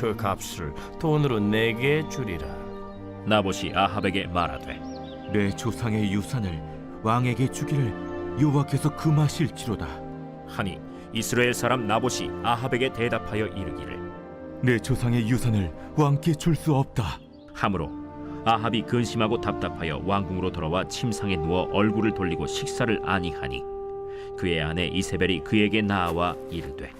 그 값을 돈으로 내게 주리라. 나봇이 아합에게 말하되 내 조상의 유산을 왕에게 주기를 여호와께서 금하실지로다. 하니 이스라엘 사람 나봇이 아합에게 대답하여 이르기를 내 조상의 유산을 왕께 줄 수 없다. 함으로 아합이 근심하고 답답하여 왕궁으로 돌아와 침상에 누워 얼굴을 돌리고 식사를 아니하니 그의 아내 이세벨이 그에게 나와 이르되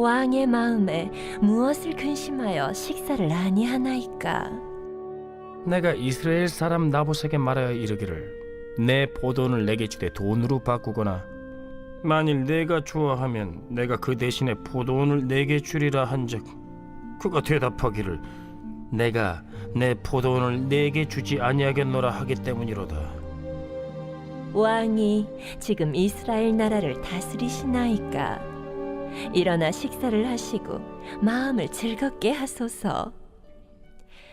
왕의 마음에 무엇을 근심하여 식사를 아니하나이까? 내가 이스라엘 사람 나봇에게 말하여 이르기를 내 포도원을 내게 주되 돈으로 바꾸거나 만일 내가 좋아하면 내가 그 대신에 포도원을 내게 주리라 한즉 그가 대답하기를 내가 내 포도원을 내게 주지 아니하겠노라 하기 때문이로다. 왕이 지금 이스라엘 나라를 다스리시나이까 일어나 식사를 하시고 마음을 즐겁게 하소서.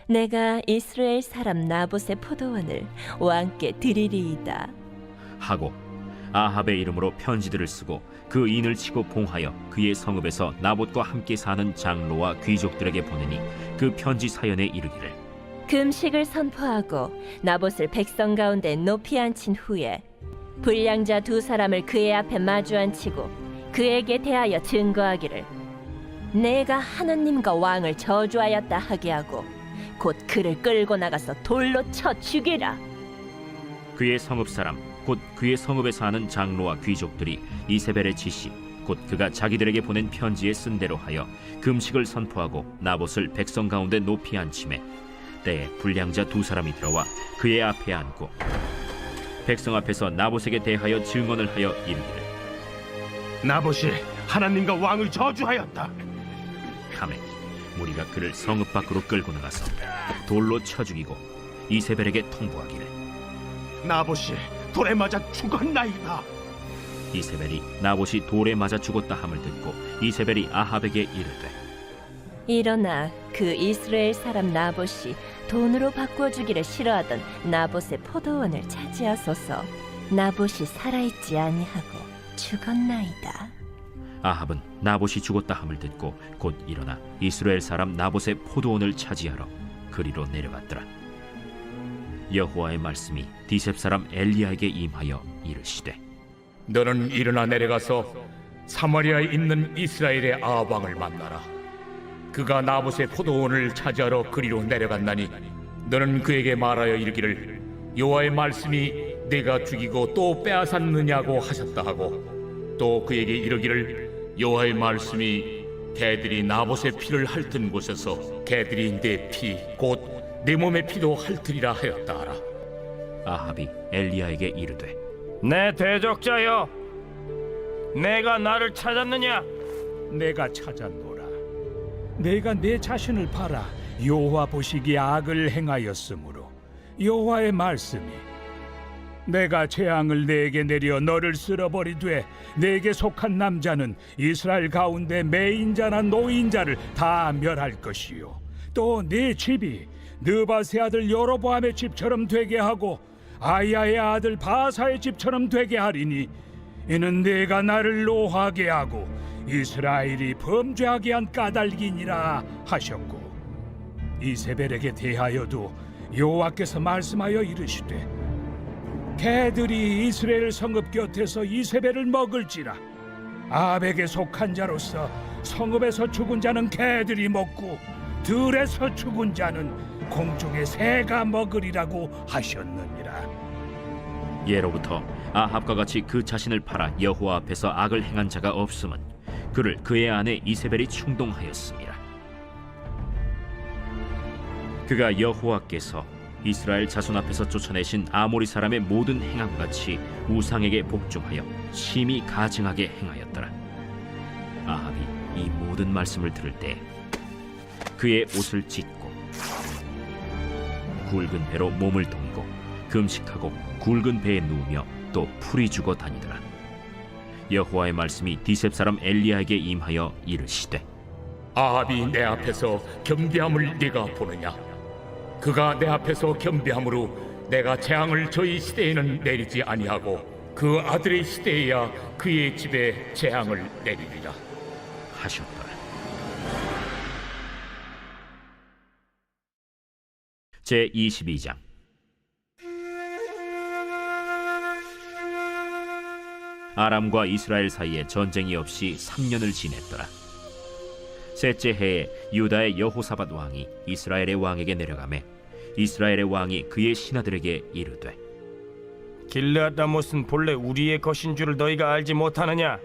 내가 이스라엘 사람 나봇의 포도원을 왕께 드리리이다. 하고 아합의 이름으로 편지들을 쓰고 그 인을 치고 봉하여 그의 성읍에서 나봇과 함께 사는 장로와 귀족들에게 보내니 그 편지 사연에 이르기를. 금식을 선포하고 나봇을 백성 가운데 높이 앉힌 후에 불량자 두 사람을 그의 앞에 마주 앉히고 그에게 대하여 증거하기를 내가 하나님과 왕을 저주하였다 하게 하고 곧 그를 끌고 나가서 돌로 쳐 죽이라. 그의 성읍 사람 곧 그의 성읍에 사는 장로와 귀족들이 이세벨의 지시 곧 그가 자기들에게 보낸 편지에 쓴 대로 하여 금식을 선포하고 나봇을 백성 가운데 높이 앉히매 때에 불량자 두 사람이 들어와 그의 앞에 앉고 백성 앞에서 나봇에게 대하여 증언을 하여 이르기를 나봇이 하나님과 왕을 저주하였다. 하매 무리가 그를 성읍 밖으로 끌고 나가서 돌로 쳐 죽이고 이세벨에게 통보하기를 나봇이 돌에 맞아 죽었나이다. 이세벨이 나봇이 돌에 맞아 죽었다 함을 듣고 이세벨이 아합에게 이르되 일어나 그 이스라엘 사람 나봇이 돈으로 바꿔주기를 싫어하던 나봇의 포도원을 차지하소서 나봇이 살아있지 아니하고 죽었나이다 아합은 나봇이 죽었다 함을 듣고 곧 일어나 이스라엘 사람 나봇의 포도원을 차지하러 그리로 내려갔더라. 여호와의 말씀이 디셉 사람 엘리야에게 임하여 이르시되 너는 일어나 내려가서 사마리아에 있는 이스라엘의 아합 왕을 만나라. 그가 나봇의 포도원을 차지하러 그리로 내려갔나니 너는 그에게 말하여 이르기를 여호와의 말씀이 내가 죽이고 또 빼앗았느냐고 하셨다 하고 또 그에게 이르기를 여호와의 말씀이 개들이 나봇의 피를 핥은 곳에서 개들이 내 피 곧 내 몸의 피도 핥으리라 하였다 하라. 아합이 엘리야에게 이르되 내 대적자여 내가 나를 찾았느냐 내가 찾았노라. 내가 내 자신을 팔아 여호와 보시기에 악을 행하였으므로 여호와의 말씀이 내가 재앙을 내게 내려 너를 쓸어버리되 내게 속한 남자는 이스라엘 가운데 매인자나 노인자를 다 멸할 것이요. 또 네 집이 느바세 아들 여로보암의 집처럼 되게 하고 아야의 아들 바사의 집처럼 되게 하리니 이는 내가 나를 노하게 하고 이스라엘이 범죄하게 한 까닭이니라 하셨고 이세벨에게 대하여도 여호와께서 말씀하여 이르시되 개들이 이스라엘 성읍 곁에서 이세벨을 먹을지라 아벡에 속한 자로서 성읍에서 죽은 자는 개들이 먹고 들에서 죽은 자는 공중의 새가 먹으리라고 하셨느니라 예로부터 아합과 같이 그 자신을 팔아 여호와 앞에서 악을 행한 자가 없음은 그를 그의 아내 이세벨이 충동하였습니다. 그가 여호와께서 이스라엘 자손 앞에서 쫓아내신 아모리 사람의 모든 행함 같이 우상에게 복종하여 심히 가증하게 행하였더라. 아합이 이 모든 말씀을 들을 때 그의 옷을 찢고 굵은 배로 몸을 동이고 금식하고 굵은 배에 누우며 또 풀이 주고 다니더라 여호와의 말씀이 디셉 사람 엘리야에게 임하여 이르시되 아합이 내 앞에서 겸비함을 네가 보느냐? 그가 내 앞에서 겸비함으로 내가 재앙을 저희 시대에는 내리지 아니하고 그 아들의 시대에야 그의 집에 재앙을 내리리라. 하셨더라. 제 22장 아람과 이스라엘 사이에 전쟁이 없이 3년을 지냈더라. 셋째 해에 유다의 여호사밧 왕이 이스라엘의 왕에게 내려가매 이스라엘의 왕이 그의 신하들에게 이르되 길르앗 라못은 본래 우리의 것인 줄을 너희가 알지 못하느냐?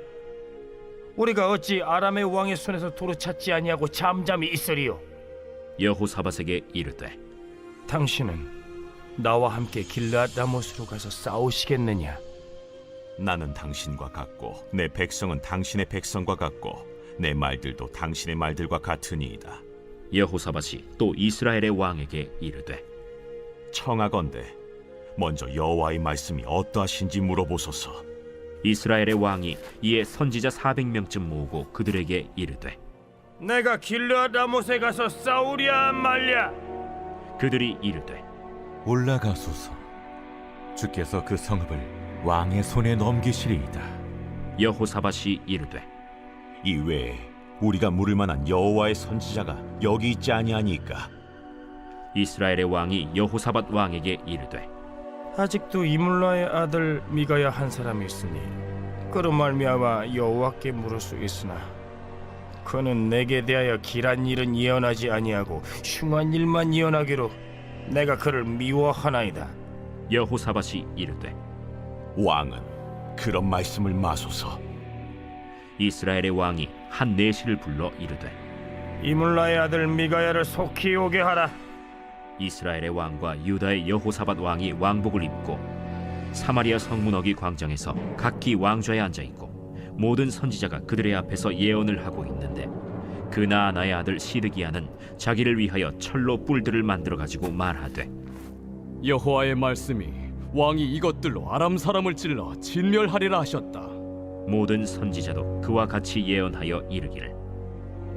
우리가 어찌 아람의 왕의 손에서 도로 찾지 아니하고 잠잠히 있으리요? 여호사밧에게 이르되 당신은 나와 함께 길르앗 라못으로 가서 싸우시겠느냐? 나는 당신과 같고 내 백성은 당신의 백성과 같고 내 말들도 당신의 말들과 같으니이다. 여호사밧이 또 이스라엘의 왕에게 이르되 청하건대 먼저 여호와의 말씀이 어떠하신지 물어보소서. 이스라엘의 왕이 이에 선지자 400명쯤 모으고 그들에게 이르되 내가 길르앗 라못에 가서 싸우랴 말랴? 그들이 이르되 올라가소서. 주께서 그 성읍을 왕의 손에 넘기시리이다. 여호사밧이 이르되 이 외에 우리가 물을 만한 여호와의 선지자가 여기 있지 아니하니까. 이스라엘의 왕이 여호사밧 왕에게 이르되 아직도 이물라의 아들 미가야 한 사람이 있으니 그로 말미암아 여호와께 물을 수 있으나 그는 내게 대하여 길한 일은 예언하지 아니하고 흉한 일만 예언하기로 내가 그를 미워하나이다. 여호사밧이 이르되 왕은 그런 말씀을 마소서. 이스라엘의 왕이 한 내시를 불러 이르되 이물라의 아들 미가야를 속히 오게 하라. 이스라엘의 왕과 유다의 여호사밧 왕이 왕복을 입고 사마리아 성문 어기 광장에서 각기 왕좌에 앉아 있고 모든 선지자가 그들의 앞에서 예언을 하고 있는데 그 나아나의 아들 시드기야는 자기를 위하여 철로 뿔들을 만들어 가지고 말하되 여호와의 말씀이 왕이 이것들로 아람 사람을 찔러 진멸하리라 하셨다. 모든 선지자도 그와 같이 예언하여 이르기를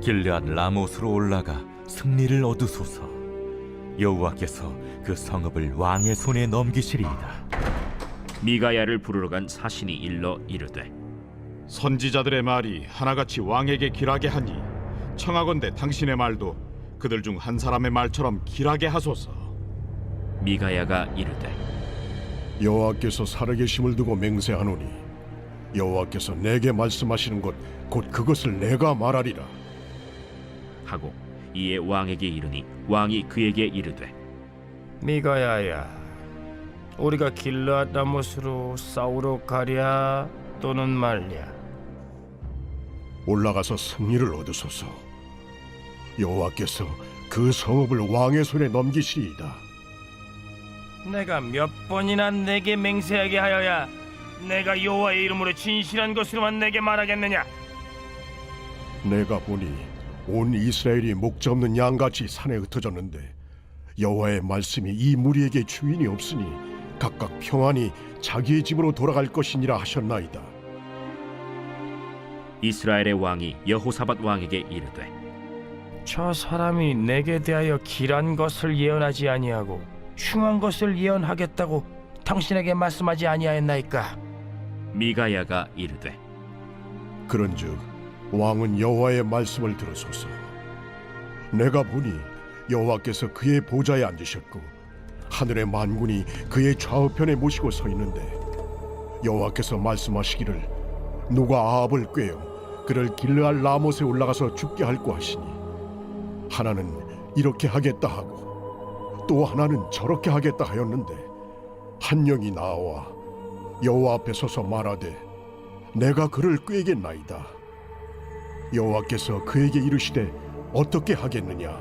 길르앗 라못으로 올라가 승리를 얻으소서. 여호와께서 그 성읍을 왕의 손에 넘기시리이다. 미가야를 부르러 간 사신이 일러 이르되 선지자들의 말이 하나같이 왕에게 길하게 하니 청하건대 당신의 말도 그들 중 한 사람의 말처럼 길하게 하소서. 미가야가 이르되 여호와께서 살아계심을 두고 맹세하노니 여호와께서 내게 말씀하시는 것 곧 그것을 내가 말하리라. 하고 이에 왕에게 이르니 왕이 그에게 이르되 미가야야, 우리가 길르앗 라못으로 싸우러 가랴 또는 말랴? 올라가서 승리를 얻으소서. 여호와께서 그 성읍을 왕의 손에 넘기시리이다. 내가 몇 번이나 내게 맹세하게 하여야 내가 여호와의 이름으로 진실한 것으로만 내게 말하겠느냐? 내가 보니 온 이스라엘이 목자 없는 양같이 산에 흩어졌는데 여호와의 말씀이 이 무리에게 주인이 없으니 각각 평안히 자기의 집으로 돌아갈 것이니라 하셨나이다 이스라엘의 왕이 여호사밧 왕에게 이르되 저 사람이 내게 대하여 길한 것을 예언하지 아니하고 흉한 것을 예언하겠다고 당신에게 말씀하지 아니하였나이까? 미가야가 이르되 그런즉 왕은 여호와의 말씀을 들으소서. 내가 보니 여호와께서 그의 보좌에 앉으셨고 하늘의 만군이 그의 좌우편에 모시고 서 있는데 여호와께서 말씀하시기를 누가 아합을 꾀어 그를 길르알 라못에 올라가서 죽게 할고 하시니 하나는 이렇게 하겠다 하고 또 하나는 저렇게 하겠다 하였는데 한 영이 나와 여호와 앞에 서서 말하되 내가 그를 꾀겠나이다. 여호와께서 그에게 이르시되 어떻게 하겠느냐?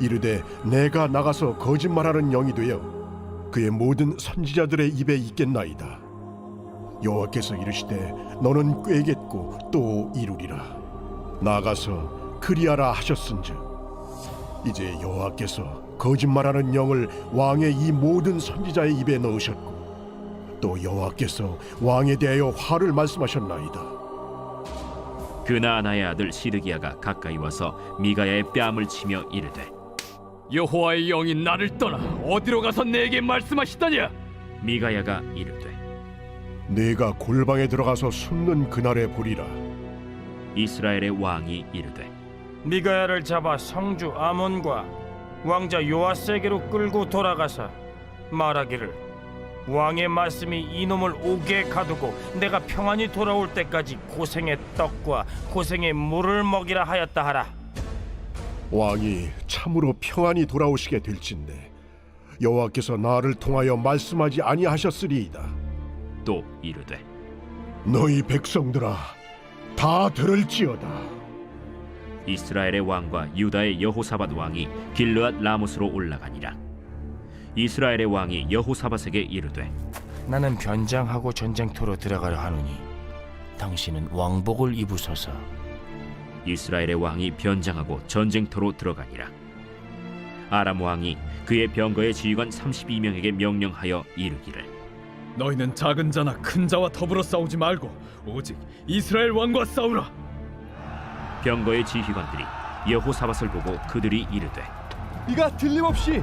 이르되 내가 나가서 거짓말하는 영이 되어 그의 모든 선지자들의 입에 있겠나이다. 여호와께서 이르시되 너는 꾀겠고 또 이루리라. 나가서 그리하라 하셨은즉 이제 여호와께서 거짓말하는 영을 왕의 이 모든 선지자의 입에 넣으셨고 또 여호와께서 왕에 대하여 화를 말씀하셨나이다. 그나아나의 아들 시드기야가 가까이 와서 미가야의 뺨을 치며 이르되 여호와의 영이 나를 떠나 어디로 가서 내게 말씀하시더냐? 미가야가 이르되 내가 골방에 들어가서 숨는 그날에 보리라. 이스라엘의 왕이 이르되 미가야를 잡아 성주 아몬과 왕자 요아세게로 끌고 돌아가서 말하기를 왕의 말씀이 이놈을 옥에 가두고 내가 평안히 돌아올 때까지 고생의 떡과 고생의 물을 먹이라 하였다 하라 왕이 참으로 평안히 돌아오시게 될진데 여호와께서 나를 통하여 말씀하지 아니하셨으리이다. 또 이르되 너희 백성들아 다 들을지어다. 이스라엘의 왕과 유다의 여호사밧 왕이 길르앗 라못으로 올라가니라 이스라엘의 왕이 여호사밧에게 이르되 나는 변장하고 전쟁터로 들어가려 하노니 당신은 왕복을 입으소서 이스라엘의 왕이 변장하고 전쟁터로 들어가니라 아람 왕이 그의 병거의 지휘관 32명에게 명령하여 이르기를 너희는 작은 자나 큰 자와 더불어 싸우지 말고 오직 이스라엘 왕과 싸우라. 병거의 지휘관들이 여호사밧을 보고 그들이 이르되 이가 틀림없이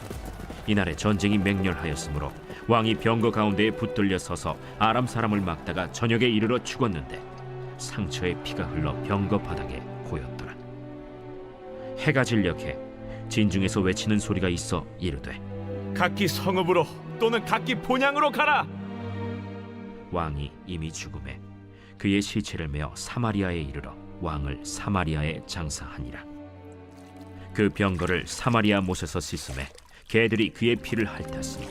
이날에 전쟁이 맹렬하였으므로 왕이 병거 가운데에 붙들려 서서 아람 사람을 막다가 저녁에 이르러 죽었는데 상처에 피가 흘러 병거 바닥에 고였더라 해가 진력해 진중에서 외치는 소리가 있어 이르되 각기 성읍으로 또는 각기 본향으로 가라. 왕이 이미 죽음에 그의 시체를 메어 사마리아에 이르러 왕을 사마리아에 장사하니라 그 병거를 사마리아 못에서 씻음에 개들이 그의 피를 핥았으니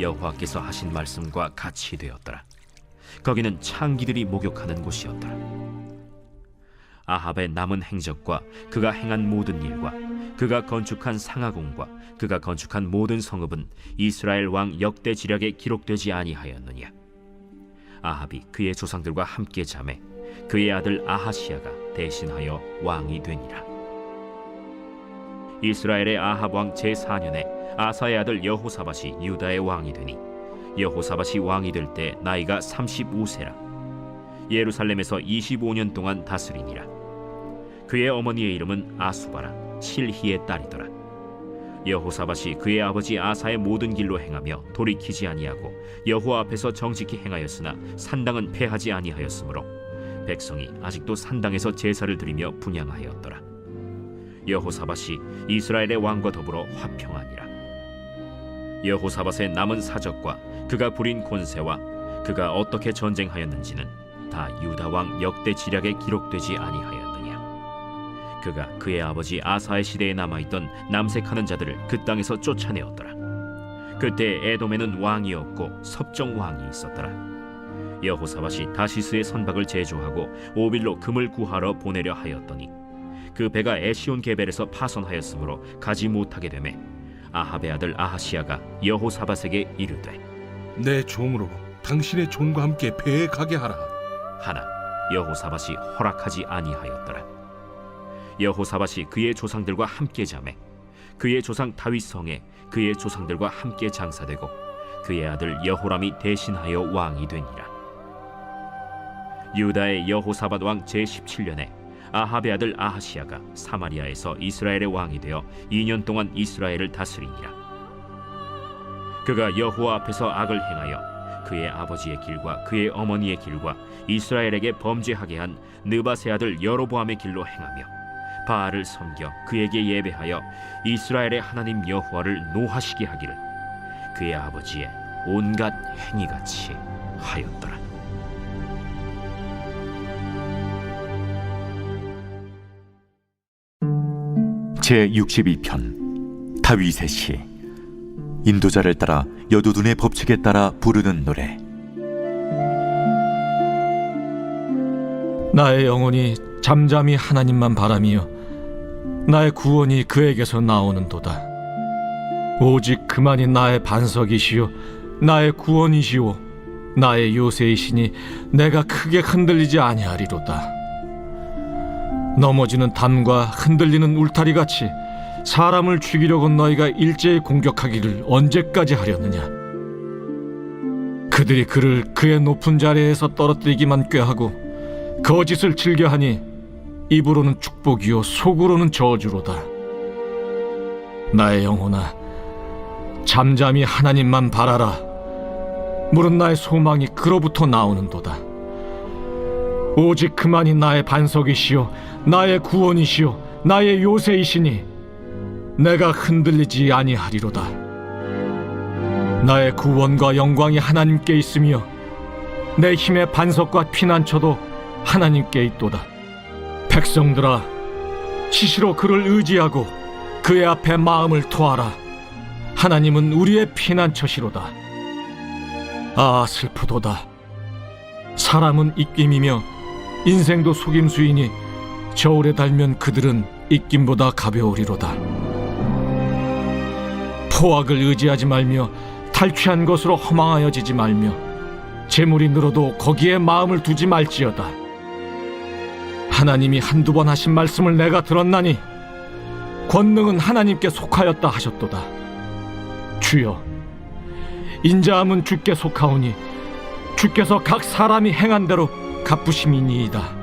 여호와께서 하신 말씀과 같이 되었더라. 거기는 창기들이 목욕하는 곳이었더라. 아합의 남은 행적과 그가 행한 모든 일과 그가 건축한 상하궁과 그가 건축한 모든 성읍은 이스라엘 왕 역대 지략에 기록되지 아니하였느냐. 아합이 그의 조상들과 함께 잠에 그의 아들 아하시아가 대신하여 왕이 되니라. 이스라엘의 아합 왕 제4년에 아사의 아들 여호사밧이 유다의 왕이 되니 여호사밧이 왕이 될 때 나이가 35세라. 예루살렘에서 25년 동안 다스리니라. 그의 어머니의 이름은 아수바라 실히의 딸이더라. 여호사밧이 그의 아버지 아사의 모든 길로 행하며 돌이키지 아니하고 여호와 앞에서 정직히 행하였으나 산당은 패하지 아니하였으므로 백성이 아직도 산당에서 제사를 드리며 분양하였더라. 여호사밧이 이스라엘의 왕과 더불어 화평하니라. 여호사밧의 남은 사적과 그가 부린 권세와 그가 어떻게 전쟁하였는지는 다 유다 왕 역대 지략에 기록되지 아니하였느냐. 그가 그의 아버지 아사의 시대에 남아있던 남색하는 자들을 그 땅에서 쫓아내었더라. 그때 에돔에는 왕이 없고 섭정 왕이 있었더라. 여호사밧이 다시스의 선박을 제조하고 오빌로 금을 구하러 보내려 하였더니 그 배가 에시온 게벨에서 파손하였으므로 가지 못하게 되매 아합의 아들 아하시아가 여호사밧에게 이르되 내 종으로 당신의 종과 함께 배에 가게 하라. 하나 여호사밧이 허락하지 아니하였더라. 여호사밧이 그의 조상들과 함께 잠에 그의 조상 다윗 성에 그의 조상들과 함께 장사되고 그의 아들 여호람이 대신하여 왕이 되니라. 유다의 여호사밧 왕 제17년에 아합의 아들 아하시아가 사마리아에서 이스라엘의 왕이 되어 2년 동안 이스라엘을 다스리니라. 그가 여호와 앞에서 악을 행하여 그의 아버지의 길과 그의 어머니의 길과 이스라엘에게 범죄하게 한 느바세 아들 여로보암의 길로 행하며 바알을 섬겨 그에게 예배하여 이스라엘의 하나님 여호와를 노하시게 하기를 그의 아버지의 온갖 행위같이 하였더라. 제 62편 다윗의 시. 인도자를 따라 여두둔의 법칙에 따라 부르는 노래. 나의 영혼이 잠잠히 하나님만 바라며 나의 구원이 그에게서 나오는도다. 오직 그만이 나의 반석이시요 나의 구원이시오. 나의 요새이시니 내가 크게 흔들리지 아니하리로다. 넘어지는 담과 흔들리는 울타리 같이 사람을 죽이려고 너희가 일제히 공격하기를 언제까지 하려느냐? 그들이 그를 그의 높은 자리에서 떨어뜨리기만 꾀하고 거짓을 즐겨하니 입으로는 축복이요 속으로는 저주로다. 나의 영혼아, 잠잠히 하나님만 바라라. 물은 나의 소망이 그로부터 나오는도다. 오직 그만이 나의 반석이시요, 나의 구원이시요, 나의 요새이시니 내가 흔들리지 아니하리로다. 나의 구원과 영광이 하나님께 있으며 내 힘의 반석과 피난처도 하나님께 있도다. 백성들아, 시시로 그를 의지하고 그의 앞에 마음을 토하라. 하나님은 우리의 피난처시로다. 아 슬프도다. 사람은 입김이며 인생도 속임수이니 저울에 달면 그들은 입김보다 가벼우리로다. 포악을 의지하지 말며 탈취한 것으로 허망하여지지 말며 재물이 늘어도 거기에 마음을 두지 말지어다. 하나님이 한두 번 하신 말씀을 내가 들었나니 권능은 하나님께 속하였다 하셨도다. 주여, 인자함은 주께 속하오니 주께서 각 사람이 행한 대로 갚으심이니이다.